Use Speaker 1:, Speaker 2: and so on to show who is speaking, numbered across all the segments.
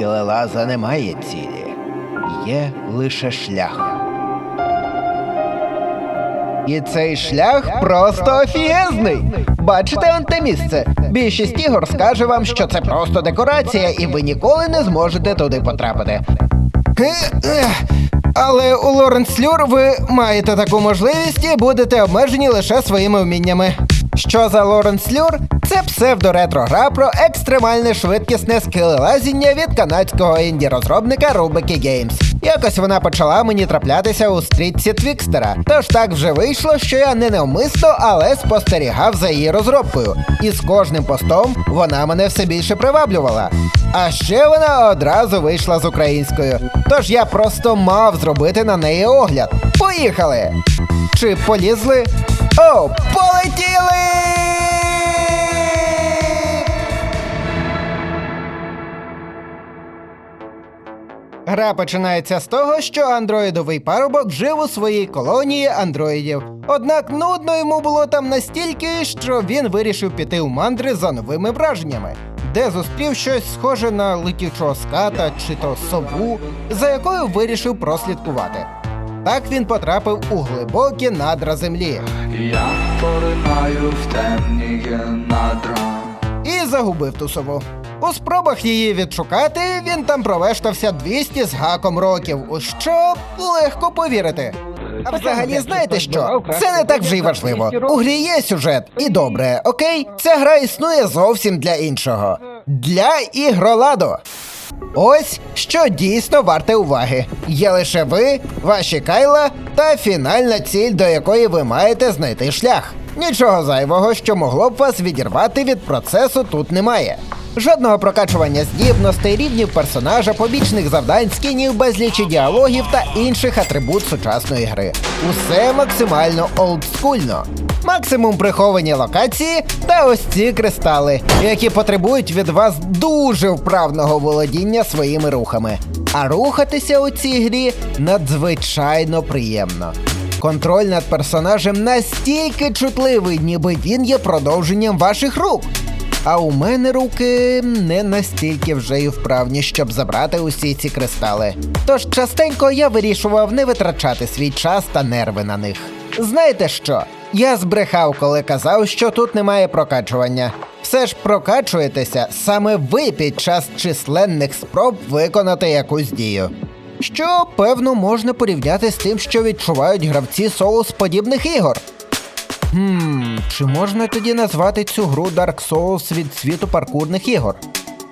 Speaker 1: скелелаза немає цілі, є лише шлях. І цей шлях просто офігезний. Бачите он те місце? Більшість ігор скаже вам, що це просто декорація, і ви ніколи не зможете туди потрапити. Але у Лоренс Люр ви маєте таку можливість і будете обмежені лише своїми вміннями. Що за Лоренс Люр? Це псевдо-ретро-гра про екстремальне швидкісне скелелазіння від канадського інді-розробника Rubiki Games. Якось вона почала мені траплятися у стрітці Твікстера. Тож так вже вийшло, що я не навмисно, але спостерігав за її розробкою. І з кожним постом вона мене все більше приваблювала. А ще вона одразу вийшла з українською. Тож я просто мав зробити на неї огляд. Поїхали! Чи полізли? О, полетіли! Гра починається з того, що андроїдовий парубок жив у своїй колонії андроїдів. Однак нудно йому було там настільки, що він вирішив піти у мандри за новими враженнями, де зустрів щось схоже на летючого ската чи то сову, за якою вирішив прослідкувати. Так він потрапив у глибокі надра землі
Speaker 2: Я поринаю в темні надра.
Speaker 1: і загубив ту сову. У спробах її відшукати він там провештався 200 з гаком років, у що легко повірити. А взагалі, знаєте що? Це не так вже й важливо. У грі є сюжет, і добре, окей? Ця гра існує зовсім для іншого. Для ігроладу. Ось що дійсно варте уваги. Є лише ви, ваші кайла та фінальна ціль, до якої ви маєте знайти шлях. Нічого зайвого, що могло б вас відірвати від процесу, тут немає. Жодного прокачування здібностей, рівнів персонажа, побічних завдань, скінів, безлічі діалогів та інших атрибут сучасної гри. Усе максимально олдскульно. Максимум приховані локації та ось ці кристали, які потребують від вас дуже вправного володіння своїми рухами. А рухатися у цій грі надзвичайно приємно. Контроль над персонажем настільки чутливий, ніби він є продовженням ваших рук. А у мене руки не настільки вже й вправні, щоб забрати усі ці кристали. Тож частенько я вирішував не витрачати свій час та нерви на них. Знаєте що? Я збрехав, коли казав, що тут немає прокачування. Все ж прокачуєтеся саме ви під час численних спроб виконати якусь дію. Що, певно, можна порівняти з тим, що відчувають гравці соус подібних ігор. Хм, чи можна тоді назвати цю гру Dark Souls від світу паркурних ігор?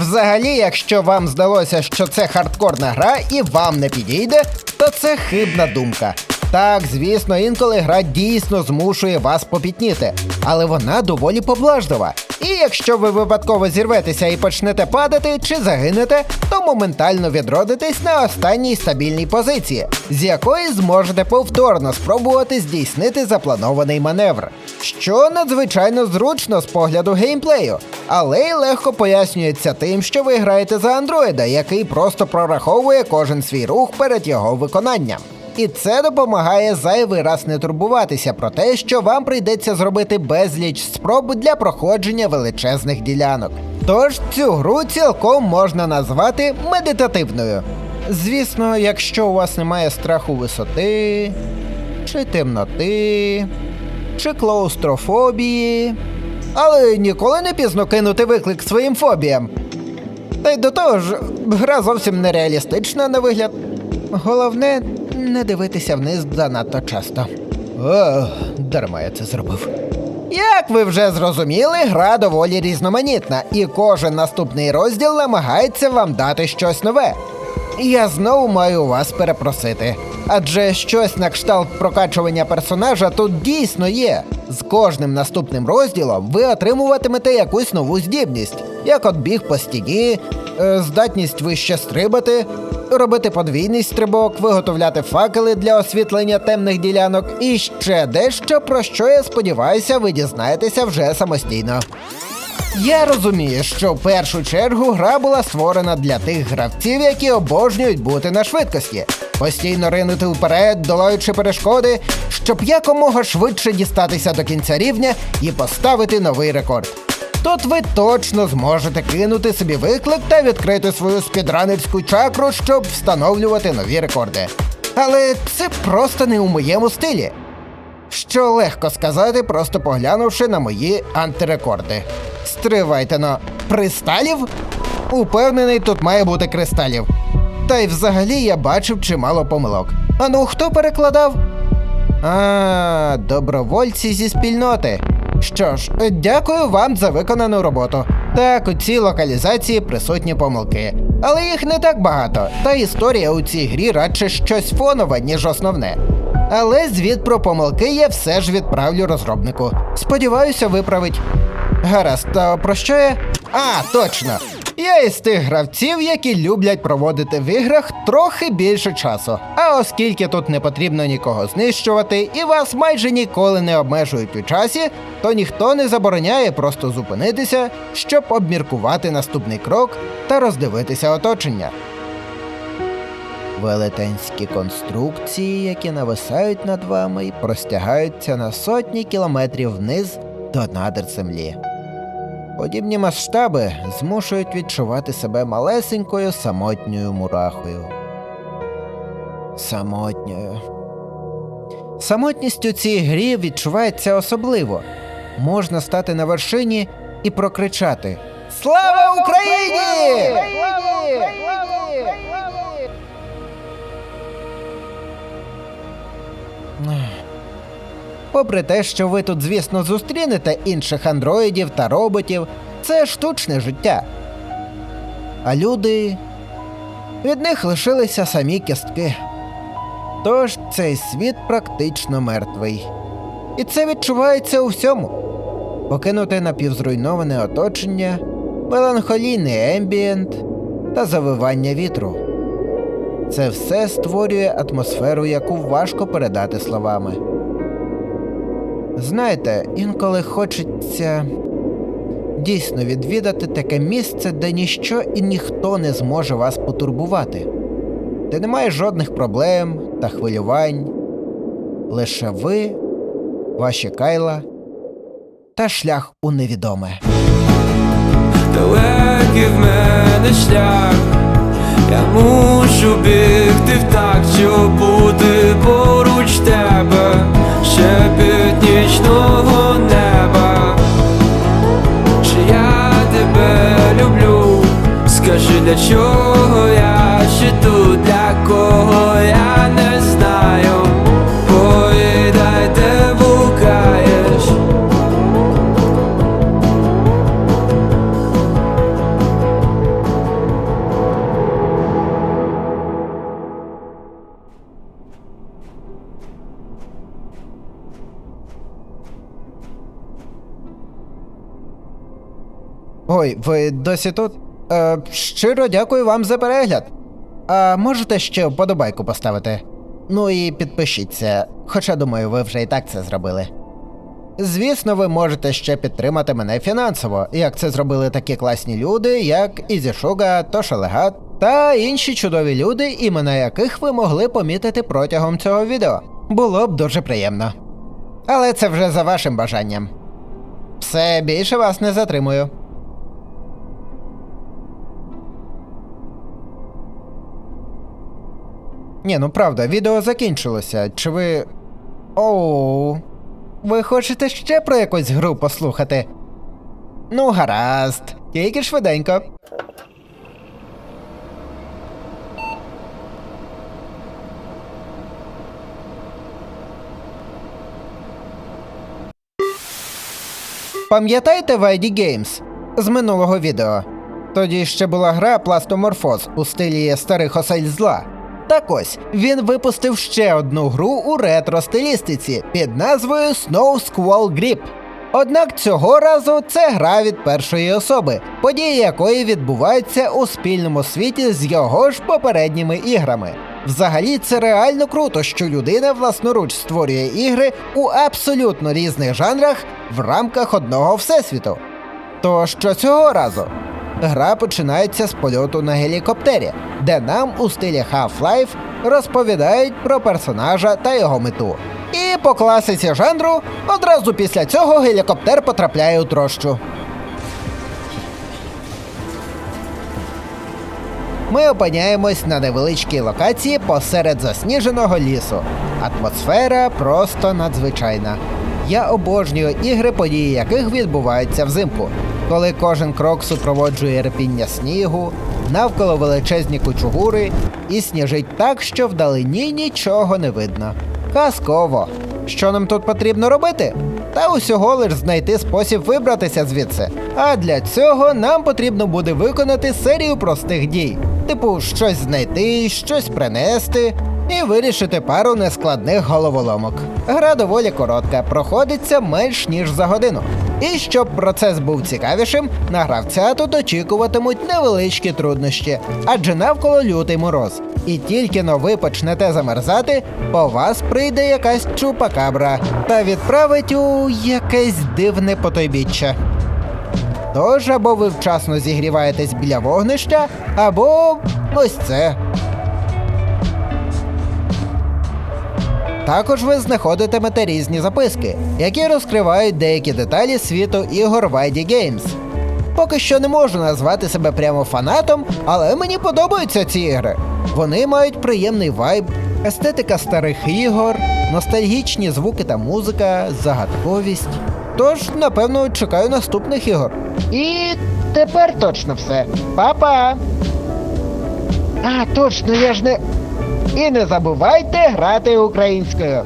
Speaker 1: Взагалі, якщо вам здалося, що це хардкорна гра і вам не підійде, то це хибна думка. Так, звісно, інколи гра дійсно змушує вас попітніти, але вона доволі поблажлива. І якщо ви випадково зірветеся і почнете падати чи загинете, то моментально відродитесь на останній стабільній позиції, з якої зможете повторно спробувати здійснити запланований маневр, що надзвичайно зручно з погляду геймплею, але й легко пояснюється тим, що ви граєте за андроїда, який просто прораховує кожен свій рух перед його виконанням. І це допомагає зайвий раз не турбуватися про те, що вам прийдеться зробити безліч спроб для проходження величезних ділянок. Тож цю гру цілком можна назвати медитативною. Звісно, якщо у вас немає страху висоти, чи темноти, чи клаустрофобії. Але ніколи не пізно кинути виклик своїм фобіям. Та й до того ж, гра зовсім нереалістична на вигляд. Головне, не дивитися вниз занадто часто. О, дарма я це зробив. Як ви вже зрозуміли, гра доволі різноманітна, і кожен наступний розділ намагається вам дати щось нове. Я знову маю вас перепросити. Адже щось на кшталт прокачування персонажа тут дійсно є. З кожним наступним розділом ви отримуватимете якусь нову здібність, як от біг по стіні, е, здатність вище стрибати, робити подвійний стрибок, виготовляти факели для освітлення темних ділянок і ще дещо, про що я сподіваюся, ви дізнаєтеся вже самостійно. Я розумію, що в першу чергу гра була створена для тих гравців, які обожнюють бути на швидкості, постійно ринути вперед, долаючи перешкоди, щоб якомога швидше дістатися до кінця рівня і поставити новий рекорд. Тут ви точно зможете кинути собі виклик та відкрити свою спідранерську чакру, щоб встановлювати нові рекорди. Але це просто не у моєму стилі. Що легко сказати, просто поглянувши на мої антирекорди. Стривайте но присталів? Упевнений, тут має бути кристалів. Та й взагалі я бачив чимало помилок. А ну хто перекладав? А, добровольці зі спільноти. Що ж, дякую вам за виконану роботу. Так, у цій локалізації присутні помилки. Але їх не так багато, та історія у цій грі радше щось фонове, ніж основне. Але звіт про помилки я все ж відправлю розробнику. Сподіваюся, виправить. Гаразд, то про що я? А, точно! Я із тих гравців, які люблять проводити в іграх трохи більше часу. А оскільки тут не потрібно нікого знищувати і вас майже ніколи не обмежують у часі, то ніхто не забороняє просто зупинитися, щоб обміркувати наступний крок та роздивитися оточення. Велетенські конструкції, які нависають над вами простягаються на сотні кілометрів вниз до надр землі. Подібні масштаби змушують відчувати себе малесенькою самотньою мурахою. Самотньою. Самотність у цій грі відчувається особливо. Можна стати на вершині і прокричати Слава Україні! Попри те, що ви тут, звісно, зустрінете інших андроїдів та роботів, це штучне життя. А люди від них лишилися самі кістки. Тож цей світ практично мертвий. І це відчувається у всьому. Покинуте напівзруйноване оточення, меланхолійний ембієнт та завивання вітру. Це все створює атмосферу, яку важко передати словами. Знаєте, інколи хочеться дійсно відвідати таке місце, де ніщо і ніхто не зможе вас потурбувати, де немає жодних проблем та хвилювань, лише ви, ваші кайла та шлях у невідоме.
Speaker 3: Далекий в мене шлях, я мушу бігти в так, щоб бути поруч тебе, ще під нічного неба. Чи я тебе люблю? Скажи, для чого я ще тут,
Speaker 1: Ой, ви досі тут? Е, щиро дякую вам за перегляд. А можете ще вподобайку поставити? Ну і підпишіться, хоча думаю, ви вже і так це зробили. Звісно, ви можете ще підтримати мене фінансово, як це зробили такі класні люди, як Ізішуга, Тоша Легат та інші чудові люди, імена яких ви могли помітити протягом цього відео. Було б дуже приємно. Але це вже за вашим бажанням. Все більше вас не затримую. Ні, ну правда, відео закінчилося. Чи ви. Оу. Ви хочете ще про якусь гру послухати? Ну, гаразд, тільки швиденько. Пам'ятаєте Вайді Games з минулого відео? Тоді ще була гра Пластоморфоз у стилі старих осель зла. Так ось він випустив ще одну гру у ретро-стилістиці під назвою Snow Squall Grip. Однак цього разу це гра від першої особи, події якої відбуваються у спільному світі з його ж попередніми іграми. Взагалі, це реально круто, що людина власноруч створює ігри у абсолютно різних жанрах в рамках одного всесвіту. То що цього разу? гра починається з польоту на гелікоптері, де нам у стилі Half-Life розповідають про персонажа та його мету. І по класиці жанру одразу після цього гелікоптер потрапляє у трощу. Ми опиняємось на невеличкій локації посеред засніженого лісу. Атмосфера просто надзвичайна. Я обожнюю ігри, події яких відбуваються взимку коли кожен крок супроводжує репіння снігу, навколо величезні кучугури і сніжить так, що вдалині нічого не видно. Казково. Що нам тут потрібно робити? Та усього лиш знайти спосіб вибратися звідси. А для цього нам потрібно буде виконати серію простих дій, типу щось знайти, щось принести і вирішити пару нескладних головоломок. Гра доволі коротка, проходиться менш ніж за годину. І щоб процес був цікавішим, на гравця тут очікуватимуть невеличкі труднощі, адже навколо лютий мороз. І тільки но ви почнете замерзати, по вас прийде якась чупакабра та відправить у якесь дивне потойбіччя. Тож або ви вчасно зігріваєтесь біля вогнища, або ось це. Також ви знаходитимете різні записки, які розкривають деякі деталі світу ігор Вайді Games. Поки що не можу назвати себе прямо фанатом, але мені подобаються ці ігри. Вони мають приємний вайб, естетика старих ігор, ностальгічні звуки та музика, загадковість. Тож, напевно, чекаю наступних ігор. І тепер точно все. Па-па! А, точно, я ж не. І не забувайте грати українською.